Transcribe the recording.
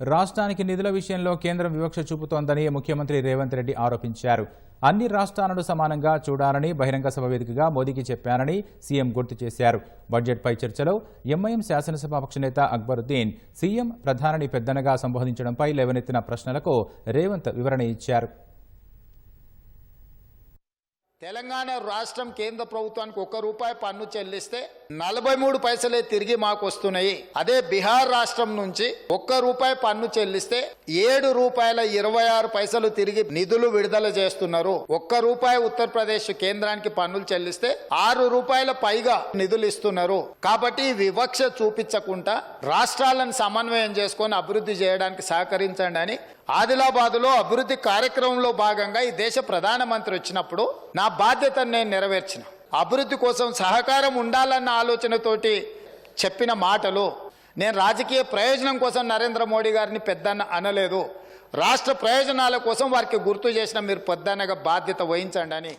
రాష్ట్రానికి నిధుల విషయంలో కేంద్రం వివక్ష చూపుతోందని ముఖ్యమంత్రి రేవంత్ రెడ్డి ఆరోపించారు. అన్ని రాష్ట్రాలను సమానంగా చూడాలని బహిరంగ సభ వేదికగా మోదీకి చెప్పానని సీఎం గుర్తు చేశారు. బడ్జెట్పై చర్చలో ఎంఐఎం శాసనసభాపక్ష నేత అక్బరుద్దీన్ సీఎం ప్రధానిని పెద్దనగా సంబోధించడంపై లేవనెత్తిన ప్రశ్నలకు రేవంత్ వివరణ ఇచ్చారు. తెలంగాణ రాష్ట్రం కేంద్ర ప్రభుత్వానికి ఒక్క రూపాయి పన్ను చెల్లిస్తే నలభై మూడు పైసలే తిరిగి మాకు వస్తున్నాయి. అదే బీహార్ రాష్ట్రం నుంచి ఒక్క రూపాయి పన్ను చెల్లిస్తే ఏడు రూపాయల ఇరవై ఆరు పైసలు తిరిగి నిధులు విడుదల చేస్తున్నారు. ఒక్క రూపాయి ఉత్తరప్రదేశ్ కేంద్రానికి పన్నులు చెల్లిస్తే ఆరు రూపాయల పైగా నిధులు ఇస్తున్నారు. కాబట్టి వివక్ష చూపించకుండా రాష్ట్రాలను సమన్వయం చేసుకొని అభివృద్ధి చేయడానికి సహకరించండి అని ఆదిలాబాద్లో అభివృద్ధి కార్యక్రమంలో భాగంగా ఈ దేశ ప్రధానమంత్రి వచ్చినప్పుడు నా బాధ్యతను నేను నెరవేర్చిన. అభివృద్ధి కోసం సహకారం ఉండాలన్న ఆలోచనతోటి చెప్పిన మాటలు నేను రాజకీయ ప్రయోజనం కోసం నరేంద్ర మోడీ గారిని పెద్దన్న అనలేదు. రాష్ట్ర ప్రయోజనాల కోసం వారికి గుర్తు చేసిన మీరు పెద్దన్నగా బాధ్యత వహించండి అని